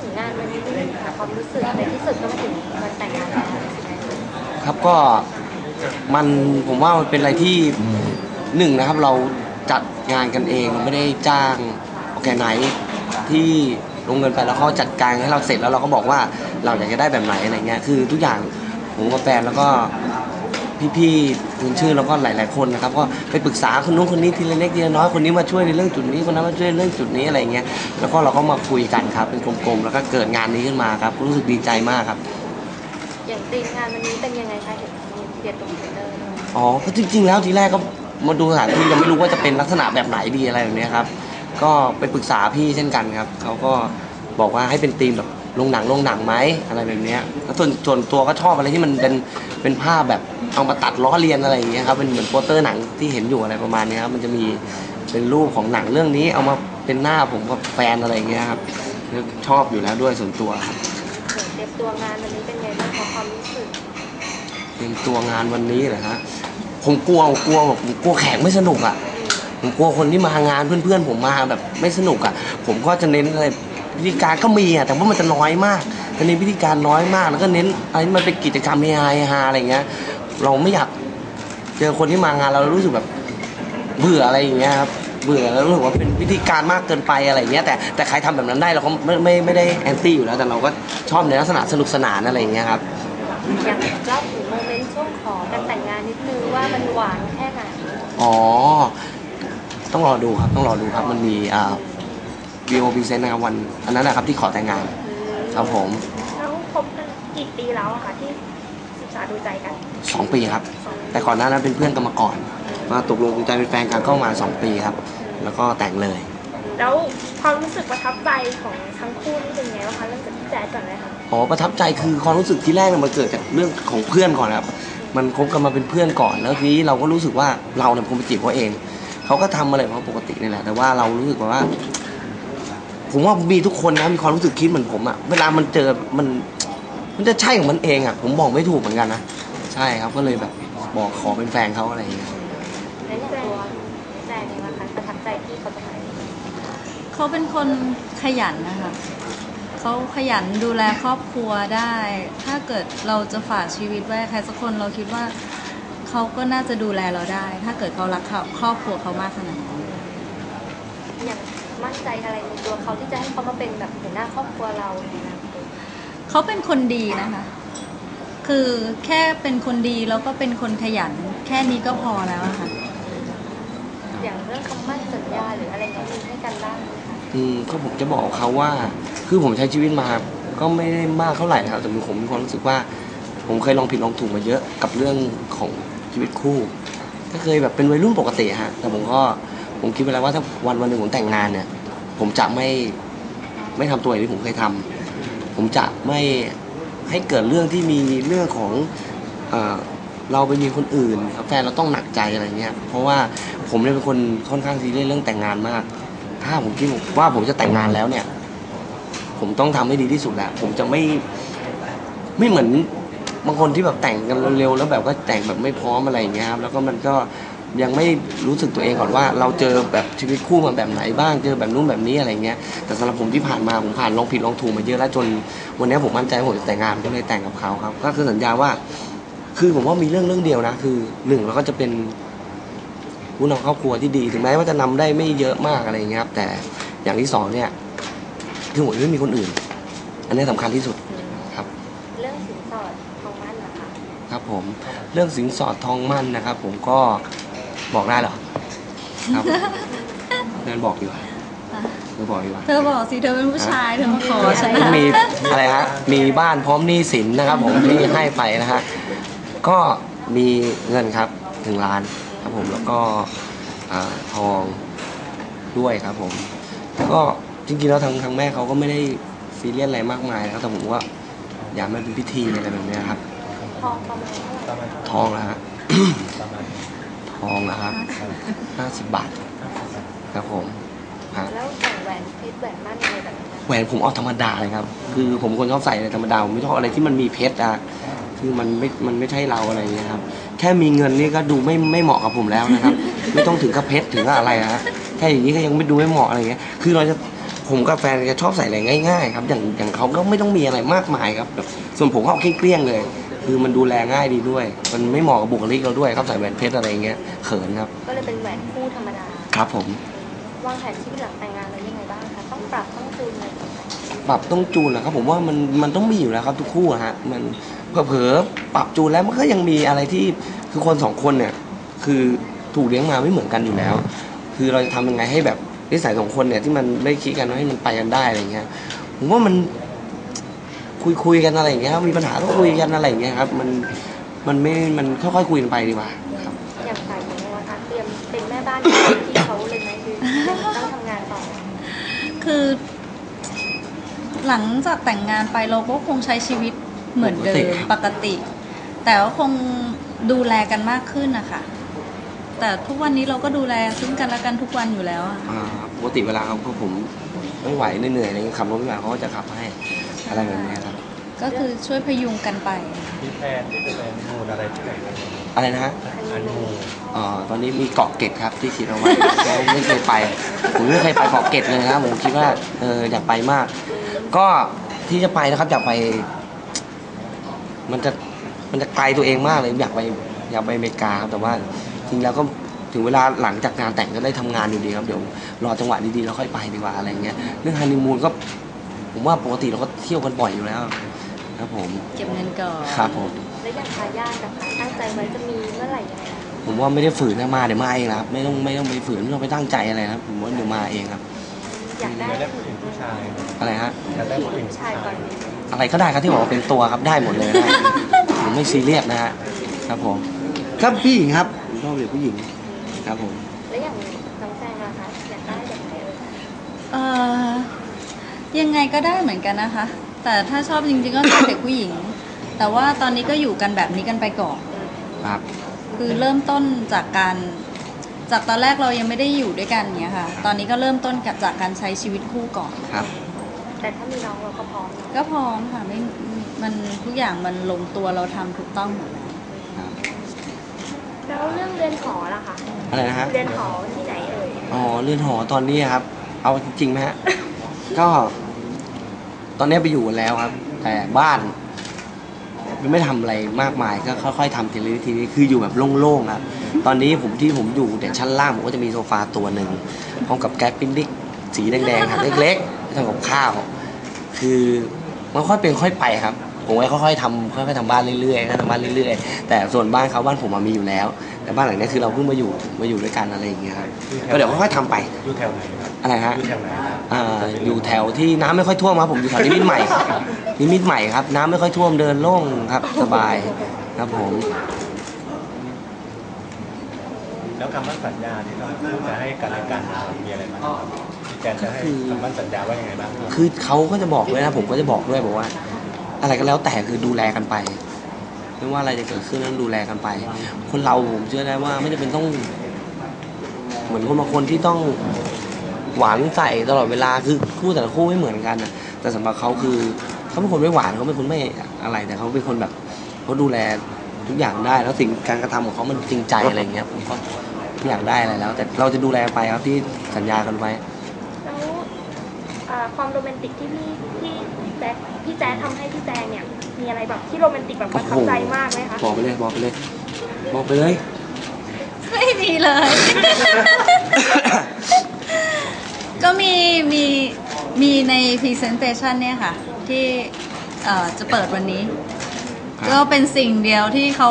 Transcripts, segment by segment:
ถึงงานวันนี้นิดนึงค่ะความรู้สึกในที่สุดก็มาถึงวันแต่งงานแล้วใช่ไหมคะครับก็มันผมว่ามันเป็นอะไรที่หนึ่งนะครับเราจัดงานกันเองเราไม่ได้จ้างโอเคไหนที่ลงเงินไปแล้วเขาจัดการให้เราเสร็จแล้วเราก็บอกว่าเราอยากจะได้แบบไหนอะไรเงี้ยคือทุกอย่างผมกับแฟนแล้วก็ พี่ๆคุณชื่อแล้วก็หลาย ๆ คนนะครับก็ไปปรึกษาคนนู้นคนนี้ทีละเล็กทีละน้อยคนนี้มาช่วยในเรื่องจุดนี้คนนั้นมาช่วยเรื่องจุดนี้อะไรเงี้ยแล้วก็เราก็มาคุยกันครับเป็นกลมๆแล้วก็เกิดงานนี้ขึ้นมาครับรู้สึกดีใจมากครับอย่างตีมงานวันนี้เป็นยังไงคะเห็นมีเปลี่ยนตรงเทรลเลอร์อ๋อเพราะจริง ๆ แล้วทีแรกก็มาดูสถานที่ยังไม่รู้ว่าจะเป็นลักษณะแบบไหนดีอะไรแบบเนี้ยครับ ก็ไปปรึกษาพี่เช่นกันครับเขาก็บอกว่าให้เป็นธีมแบบ โรงหนังโรงหนังไหมอะไรแบบเนี้ยแล้วส่วนส่วนตัวก็ชอบอะไรที่มันเป็นเป็นภาพแบบเอามาตัดล้อเลียนอะไรอย่างเงี้ยครับเป็นเหมือนโปสเตอร์หนังที่เห็นอยู่อะไรประมาณเนี้ยครับมันจะมีเป็นรูปของหนังเรื่องนี้เอามาเป็นหน้าผมกับแฟนอะไรอย่างเงี้ยครับชอบอยู่แล้วด้วยส่วนตัวครับเตรียมตัวงานวันนี้เป็นไงบ้างคะความรู้สึกเตรียมตัวงานวันนี้เหรอฮะผมกลัวผมกลัวแบบผมกลัวแขกไม่สนุกอะผมกลัวคนที่มางานเพื่อนๆ ผมมาแบบไม่สนุกอะ ผมก็จะเน้นอะไร พิธีการก็มีอะแต่ว่ามันจะน้อยมากจะเน้นพิธีการน้อยมาก แล้วก็เน้นอะไรที่มันเป็นกิจกรรมเฮฮาเฮฮาอะไรเงี้ย เราไม่อยากเจอคนที่มางานเราแล้วรู้สึกแบบเบื่ออะไรอย่างเงี้ยครับเบื่อแล้วรู้สึกว่าเป็นพิธีการมากเกินไปอะไรเงี้ยแต่แต่ใครทำแบบนั้นได้เราก็ไม่ไม่ไม่ได้แอนตี้อยู่แล้ว แต่เราก็ชอบในลักษณะสนุกสนานอะไรอย่างเงี้ยครับอยากเล่าถึงโมเมนต์ช่วงขอการแต่งงานนิดนึงว่ามันหวานแค่ไหนอ๋อต้องรอดูครับต้องรอดูครับมันมีอ่า วีโอพีเซนนะครับวันอันนั้นนะครับที่ขอแต่งงานครับผมแล้วคบกันกี่ปีแล้วอะคะที่ศึกษาดูใจกันสองปีครับแต่ก่อนหน้านั้นเป็นเพื่อนกันมาก่อน มาตกลงปรงใจเป็นแฟนกันเข้ามาสองปีครับ แล้วก็แต่งเลย แล้วความรู้สึกประทับใจของทั้งคู่นี่เป็นไงบ้างคะเริ่มจากพี่แจ๊ดก่อนเลยค่ะอ๋อประทับใจคือความรู้สึกที่แรกเนี่ยมันเกิดจากเรื่องของเพื่อนก่อนครับ มันคบกันมาเป็นเพื่อนก่อน แล้วทีนี้เราก็รู้สึกว่าเราเนี่ยคงไปจีบเขาเอง เขาก็ทำอะไรของเขาปกตินี่แหละ แต่ว่าเรารู้สึกว่า ผมว่ามีทุกคนนะมีความรู้สึกคิดเหมือนผมอะเวลามันเจอมัน มันจะใช่ของมันเองอะผมบอกไม่ถูกเหมือนกันนะใช่ครับก็เลยแบบบอกขอเป็นแฟนเขาอะไรอย่างเงี้ยในตัวแจ๊ดนี่นะคะประทับใจที่เขาตรงไหนเขาเป็นคนขยันนะคะเขาขยันดูแลครอบครัวได้ ถ้าเกิดเราจะฝากชีวิตไว้กับใครสักคนเราคิดว่าเขาก็น่าจะดูแลเราได้ ถ้าเกิดเขารักเขาครอบครัวเขามากขนาดนั้น อย่าง มั่นใจอะไรในตัวเขาที่จะให้เขามาเป็นแบบหัวหน้าครอบครัวเราในอนาคตเขาเป็นคนดีนะคะ คือแค่เป็นคนดีแล้วก็เป็นคนขยัน แค่นี้ก็พอแล้วอะค่ะ อย่างเรื่องคำมั่นสัญญาหรืออะไรเงี้ยมีให้กันบ้างไหมคะอืมก็ผมจะบอกเขาว่า คือผมใช้ชีวิตมาก็ไม่ได้มากเท่าไหร่นะครับแต่ผมมีความรู้สึกว่า ผมเคยลองผิดลองถูกมาเยอะกับเรื่องของชีวิตคู่ ก็เคยแบบเป็นวัยรุ่นปกติฮะแต่ผมก็ ผมคิดไปแล้วว่าถ้าวันวันหนึ่งผมแต่งงานเนี่ย ผมจะไม่ไม่ทำตัวอย่างที่ผมเคยทำผมจะไม่ให้เกิดเรื่องที่มีเรื่องของเอเราไปมีคนอื่นแฟนเราต้องหนักใจอะไรเงี้ย เพราะว่าผมเนี่ยเป็นคนค่อนข้างซีเรียสเรื่องแต่งงานมาก ถ้าผมคิดว่าผมจะแต่งงานแล้วเนี่ย ผมต้องทำให้ดีที่สุดแหละผมจะไม่ไม่เหมือนบางคนที่แบบแต่งกันเร็วๆแล้วแบบก็แต่งแบบไม่พร้อมอะไรเงี้ยครับแล้วก็มันก็ ยังไม่รู้สึกตัวเองก่อนว่า เราเจอแบบชีวิตคู่มาแบบไหนบ้างเจอแบบนู้นแบบนี้อะไรเงี้ยแต่สำหรับผมที่ผ่านมาผมผ่านลองผิดลองถูกมาเยอะแล้วจน วันนี้ผมมั่นใจว่าผมจะแต่งงานก็เลยแต่งกับเขาครับ ก็คือสัญญาว่า คือผมว่ามีเรื่องเรื่องเดียวนะ คือหนึ่งเราก็จะเป็นผู้นำครอบครัวที่ดีถึงแม้ว่าจะนำได้ไม่เยอะมากอะไรอย่างเงี้ยครับแต่อย่างที่สองเนี่ยคือผมไม่มีคนอื่น อันนี้สำคัญที่สุดครับ เรื่องสินสอดทองมั่นนะคะครับผมเรื่องสินสอดทองมั่นนะครับ ผมก็ บอกได้เหรอครับ เดินบอกดีกว่าเดินบอกดีกว่าเธอบอกสิเธอเป็นผู้ชายเธอมาขอฉันก็นะมีอะไรฮะมีบ้านพร้อมหนี้สินนะครับ ผมที่ให้ไปนะฮะก็มีเงินครับถึงล้านครับผมแล้วก็อ่าทองด้วยครับผม ก็จริงๆแล้วทางทางแม่เขาก็ไม่ได้ซีเรียสอะไรมากมายนะครับแต่ผมว่าอยากให้มันเป็นพิธีอะไรแบบเนี้ยครับ ทองประมาณเท่าไหร่ทองนะฮะ ทองนะครับห้าสิบบาทครับผมฮะแล้วแต่งแหวนเพชรแหวนมั่นอะไรแบบนี้แหวนผมเอาธรรมดาเลยครับ คือผมคนชอบใส่อะไรธรรมดาผมไม่ชอบอะไรที่มันมีเพชรอะคือมันไม่มันไม่ใช่เราอะไรอย่างเงี้ยครับ แค่มีเงินนี่ก็ดูไม่ไม่เหมาะกับผมแล้วนะครับ ไม่ต้องถึงกับเพชรถึงกับอะไรนะฮะแค่อย่างนี้ก็ยังไม่ดูไม่เหมาะอะไรเงี้ย คือเราจะผมกับแฟนจะชอบใส่อะไรง่ายๆครับ อย่างอย่างเขาก็ไม่ต้องมีอะไรมากมายครับแบบส่วนผมก็เอาเกลี้ยงๆเลย คือมันดูแลง่ายดีด้วย มันไม่เหมาะกับบุคลิกเราด้วยครับใส่แหวนเพชรอะไรอย่างเงี้ยเขินครับ ก็เลยเป็นแหวนคู่ธรรมดา ครับผม วางแผนชีวิตหลังแต่งงานเรายังไงบ้างคะต้องปรับต้องจูนอะไรต่างๆปรับต้องจูนนะครับ ผมว่ามันมันต้องมีอยู่แล้วครับทุกคู่อะฮะมันเผลอๆปรับจูนแล้วมันก็ยังมีอะไรที่คือคนสองคนเนี่ย คือถูกเลี้ยงมาไม่เหมือนกันอยู่แล้ว คือเราจะทำยังไงให้แบบนิสัยสองคนเนี่ยที่มันไม่คิดกันให้มันไปกันได้อะไรเงี้ยผมว่ามัน คุยคุยๆกันอะไรอย่างเงี้ยครับมีปัญหาก็คุยกันอะไรอย่างเงี้ยครับมันมันไม่มันค่อยๆคุยกันไปดีกว่าครับ อย่างฝ่ายหญิงนะคะเตรียมเป็นแม่บ้านที่เขาเลยไหมคือยังต้องทำงานต่อ คือหลังจากแต่งงานไปเราก็คงใช้ชีวิตเหมือนเดิมปกติ แต่ว่าคงดูแลกันมากขึ้นนะคะแต่ทุกวันนี้เราก็ดูแลซึ่งกันและกันทุกวันอยู่แล้วอะอ่าปกติเวลาเขาก็ผมไม่ไหวเหนื่อยๆอะไรเงี้ยขับรถไม่ไหวเขาก็จะขับให้อะไรแบบเนี้ยครับ ก็คือช่วยพยุงกันไป มีแพลนที่จะไปมูนอะไรที่ไหนกันอะไรนะฮะอันมูอ๋อตอนนี้มีเกาะเกร็ดครับที่คิดเอาไว้ ยังไม่เคยไป ผมไม่เคยไปเกาะเกร็ดเลยนะครับผมคิดว่าเอออยากไปมาก ก็ที่จะไปนะครับอยากไป มันจะมันจะไกลตัวเองมากเลยอยากไปอยากไปอเมริกาครับแต่ว่าจริงแล้วก็ถึงเวลาหลังจากงานแต่งก็ได้ทำงานอยู่ดีครับเดี๋ยวรอจังหวะดีๆแล้วค่อยไปดีกว่าอะไรเงี้ยเรื่องฮันนีมูนก็ ผมว่าปกติเราก็เที่ยวกันบ่อยอยู่แล้ว ครับผมเก็บเงินก่อนครับผม แล้วอย่างทายาทนะคะตั้งใจไว้จะมีเมื่อไหร่ยังไงคะผมว่าไม่ได้ฝืนนะมาเดี๋ยวมาเองนะครับ ไม่ต้องไม่ต้องไปฝืนไม่ต้องไปตั้งใจอะไรนะครับผมว่าเดี๋ยวมาเองครับ อยากได้ไม่ได้ผู้หญิงผู้ชายอะไรฮะอยากได้ผู้หญิผู้งหญิงผู้ชายก่อนดีอะไรก็ได้ครับที่บอกว่าเป็นตัวครับได้หมดเลยนะผมไม่ซีเรียสนะฮะครับผมครับผู้หญิงครับผมชอบเด็กผู้หญิงครับผม แล้วอย่างน้องแซงนะคะอยากได้แบบไหนเอ่ย เอ่อยังไงก็ได้เหมือนกันนะคะ แต่ถ้าชอบจริงๆก็ชอบเด็กผู้หญิง แต่ว่าตอนนี้ก็อยู่กันแบบนี้กันไปก่อน ครับ คือเริ่มต้นจากการ จากตอนแรกเรายังไม่ได้อยู่ด้วยกันเนี้ยค่ะ ตอนนี้ก็เริ่มต้นกับจากการใช้ชีวิตคู่ก่อน ครับ แต่ถ้ามีน้องเราก็พร้อมก็พร้อมค่ะไม่มันทุกอย่างมันลงตัวเราทำถูกต้องหมดแล้วครับแล้วเรื่องเรือนหอล่ะคะอะไรนะฮะเรือนหอที่ไหนเอ่ยอ๋อเลื่อนหอตอนนี้ครับ เอาจริงๆไหมฮะ ก็ ตอนนี้ไปอยู่กันแล้วครับ แต่บ้านยังไม่ทำอะไรมากมายก็ค่อยๆทำทีละนิดทีนี้คืออยู่แบบโล่งๆครับตอนนี้ผมที่ผมอยู่แต่ยชั้นล่างผมก็จะมีโซฟาตัวหนึ่งพร้อมกับแก๊สปิ้นดิกสีแดงๆครับเล็กๆทำกับข้าว คือมันค่อยเป็นค่อยไปครับ ผมก็ค่อยๆทำค่อยๆทำบ้านเรื่อยๆค่อยๆทำบ้านเรื่อยๆ แต่ส่วนบ้านเขาบ้านผมอะมีอยู่แล้ว แต่บ้านหลังนี้คือเราเพิ่งมาอยู่มาอยู่ด้วยกันอะไรอย่างเงี้ยครับก็เดี๋ยวค่อยๆทำไปอยู่แถวไหนครับอะไรฮะอยู่แถวไหนครับ อ่าอยู่แถวที่น้ำไม่ค่อยท่วมครับผมอยู่แถวนิมิตรใหม่นิมิตรใหม่ครับ น้ำไม่ค่อยท่วมเดินโล่งครับสบายครับผม แล้วคำมั่นสัญญาที่เราจะให้กันและกันมีอะไรบ้างครับพี่แจนจะให้คำมั่นสัญญาว่ายังไงบ้างครับคือเขาก็จะบอกด้วยนะผมก็จะบอกด้วยบอกว่า อะไรก็แล้วแต่คือดูแลกันไปไม่ว่าอะไรจะเกิดขึ้นต้องดูแลกันไป คนเราผมเชื่อได้ว่าไม่จำเป็นต้อง เหมือนคนบางคนที่ต้อง หวานใส่ตลอดเวลาคือคู่แต่ละคู่ไม่เหมือนกันนะแต่สำหรับเขาคือเขาเป็นคนไม่หวานเขาเป็นคนไม่อะไรแต่เขาเป็นคนแบบเขาดูแลทุกอย่างได้ แล้วสิ่งการกระทำของเขามันจริงใจอะไรอย่างเงี้ยผมก็ไม่อยากได้อะไรแล้ว แต่เราจะดูแลไปครับที่สัญญากันไว้แล้วอ่าความโรแมนติกที่พี่ที่แจ๊คพี่แจ๊คทำให้พี่แจงเนี่ยมีอะไรแบบที่โรแมนติกแบบประทับใจมากไหมคะบอกไปเลยบอกไปเลยบอกไปเลย ไม่มีเลย ก็มีมีมีใน Presentation เนี่ยค่ะ ที่เอ่อจะเปิดวันนี้ ครับ ก็เป็นสิ่งเดียวที่เขา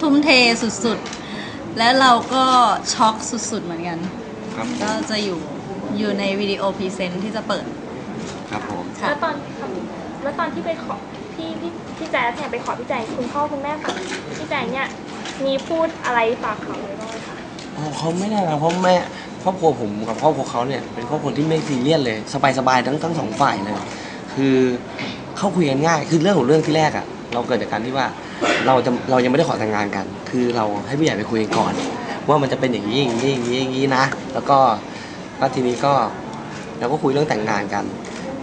ทุ่มเทสุดๆ และเราก็ช็อกสุดๆ เหมือนกัน ครับก็จะอยู่อยู่ในวิดีโอพรีเซนต์ที่จะเปิดครับผมค่ะ แล้วตอนแล้วตอนที่ไปขอพี่พี่พี่แจ๊คเนี่ยไปขอพี่แจงคุณพ่อคุณแม่ฝั่งพี่แจงเนี่ยมีพูดอะไรฝากเขาไว้บ้างไหมคะ อ๋อเขาไม่ได้นะเพราะแม่ ครอบครัวผมกับครอบครัวเขาเนี่ยเป็นครอบครัวที่ไม่ซีเรียสเลยสบายๆทั้งทั้งสองฝ่ายเลยคือเข้าคุยกันง่าย คือเรื่องของเรื่องที่แรกอะเราเกิดจากการที่ว่าเราจะเรายังไม่ได้ขอแต่งงานกัน คือเราให้ผู้ใหญ่ไปคุยกันก่อน ว่ามันจะเป็นอย่างนี้อย่างนี้อย่างนี้อย่างนี้นะ แล้วก็แล้วทีนี้ก็เราก็คุยเรื่องแต่งงานกัน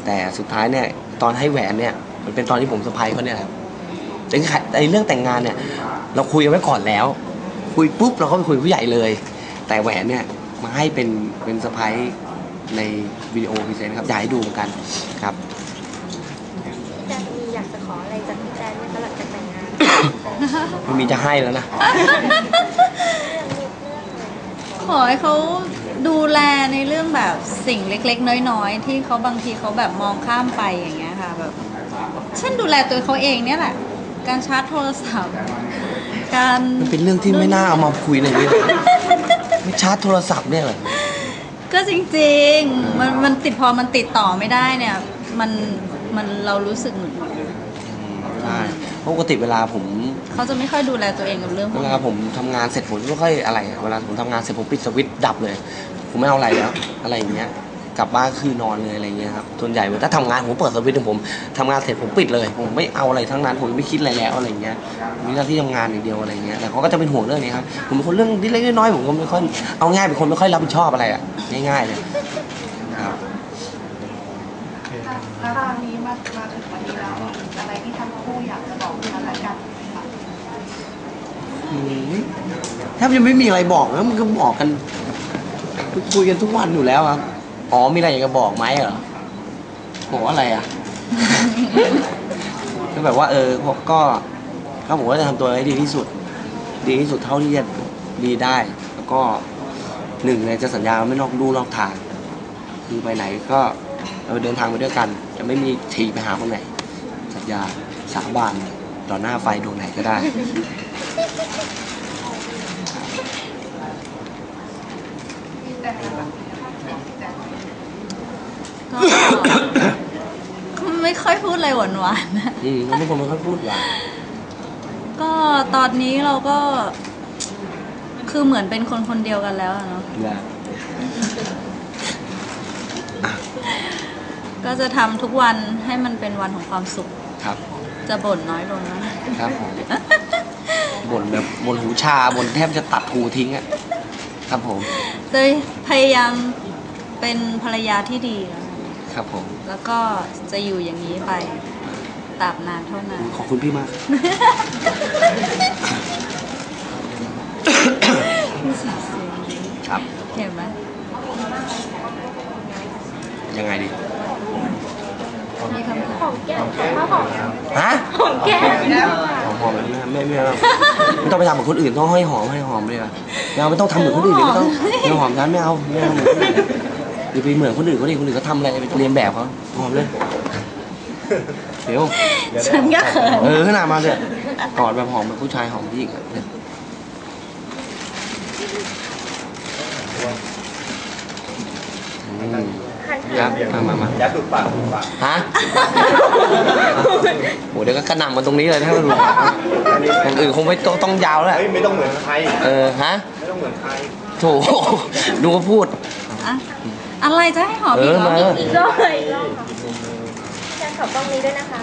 แต่สุดท้ายเนี่ยตอนให้แหวนเนี่ยมันเป็นตอนที่ผมเซอร์ไพรส์เขาเนี่ยครับแต่ไอ้เรื่องแต่งงานเนี่ย เราคุยกันไว้ก่อนแล้ว คุยปุ๊บเราก็ไปคุยผู้ใหญ่เลย แต่แหวนเนี่ย มาให้เป็นเป็นสะพ้ายในวิดีโอพรีเซนต์ครับอยากให้ดูเหมือนกันครับ พี่แจนมีอยากจะขออะไรจากพี่แจนไหมคะหลังจากแต่งงานไม่มีจะให้แล้วนะขอให้เขาดูแลในเรื่องแบบสิ่งเล็กๆ น้อยๆ ที่เขาบางทีเขาแบบมองข้ามไปอย่างเงี้ยค่ะแบบเช่นดูแลตัวเขาเองเนี่ยแหละ การชาร์จโทรศัพท์ การ มันเป็นเรื่องที่ไม่น่าเอามาคุยเลยนี่ไม่ ชาร์จโทรศัพท์เนี่ยเหรอ ก็จริงๆ มันมันติดพอมันติดต่อไม่ได้เนี่ย มันมันเรารู้สึกหงุดหงิดใช่เพราะปกติเวลาผม เขาจะไม่ค่อยดูแลตัวเองกับเรื่องพเววกลานี้ผมทำงานเสร็จผมไม่ค่อยอะไร เวลาผมทำงานเสร็จผมปิดสวิตช์ดับเลย ผมไม่เอาอะไรแล้ว อะไรอย่างเงี้ย กลับบ้านคือนอนเลยอะไรเงี้ยครับส่วนใหญ่ถ้าทำงานผมเปิดสวิตช์ผมทำงานเสร็จผมปิดเลย ผมไม่เอาอะไรทั้งนั้นผมไม่คิดอะไรแล้วอะไรเงี้ยมีหน้าที่ทำงานอย่างเดียวอะไรเงี้ยแต่เขาก็จะเป็นห่วงเรื่องนี้ครับผมเป็นคนเรื่องเล็กๆน้อยๆผมก็ไม่ค่อยเอาง่ายเป็นคนไม่ค่อยรับผิดชอบอะไรอะง่ายๆเลยครับแล้วตอนนี้มามาถึงวันนี้แล้วมีอะไรที่ทั้งคู่อยากจะบอกกันและกันไหมคะอืมแทบจะไม่มีอะไรบอกแล้วมันก็บอกกันคุยกันทุกวันอยู่แล้วครับ อ๋อ มีอะไรอยากจะบอกไหมเหรอบอกว่าอะไรอะ ก็แบบว่า เออพวกก็ก็ผมก็จะทำตัวให้ดีที่สุด ดีที่สุดเท่าที่จะดีได้ แล้วก็หนึ่งเลยจะสัญญาว่าไม่นอกดูนอกทาง คือไปไหนก็เราเดินทางไปด้วยกัน จะไม่มีทีไปหาคนไหน สัญญาสาบานต่อหน้าไฟดวงไหนก็ได้ ก็ก็ไม่ค่อย พูดอะไรหวานๆนะอืมเขาเป็นคนไม่ค่อยพูดหวานก็ตอนนี้เราก็ คือเหมือนเป็นคนคนเดียวกันแล้วอะเนาะนะก็จะทำทุกวันให้มันเป็นวันของความสุข ครับ จะบ่นน้อยลงนะครับผมบ่นแบบบ่นหูชาบ่นแทบจะตัดหูทิ้งอะครับผม จะพยายามเป็นภรรยาที่ดีแล้ว ครับผม แล้วก็จะอยู่อย่างนี้ไปตราบนานเท่านาน ขอบคุณพี่มากครับ เห็นไหมยังไงดี มีคำถามหอมแก้มข้าวหอมฮะหอมแก้มหอมหอมแบบนี้ไม่ไม่ไม่ไม่ต้องไปทำเหมือนคนอื่นต้องให้หอมให้หอมเลยอะไม่เอาไม่ต้องทำเหมือนคนอื่นเลยไม่ต้องไม่หอมฉันไม่เอาไม่เอาเหมือนคนอื่น อย่าไปเหมือนคนอื่นเขาดิคนอื่นเขาทำอะไรไปเรียนแบบเขาหอมเลยเดี๋ยวฉันก็เขินเออขนาดมาเนี่ยกอดแบบหอมแบบผู้ชายหอมผู้หญิงอะเนี่ยอืมหันครัหาบมามามายัดดูดปากดูดปากฮะโหเดี๋ยวก็กระหน่ำมาตรงนี้เลยถ้ามันหลุดอย่างอื่นคงไม่ต้องต้องยาวแล้วแหละเฮ้ยไม่ต้องเหมือนใครเออฮะไม่ต้องเหมือนใคร โถดูก็พูดอะ อะไรจะให้หอมอีกเหรเอออมา อีกรอบเลยอีกรอบค่ะพี่แจนขอกล้องนี้ด้วยนะคะ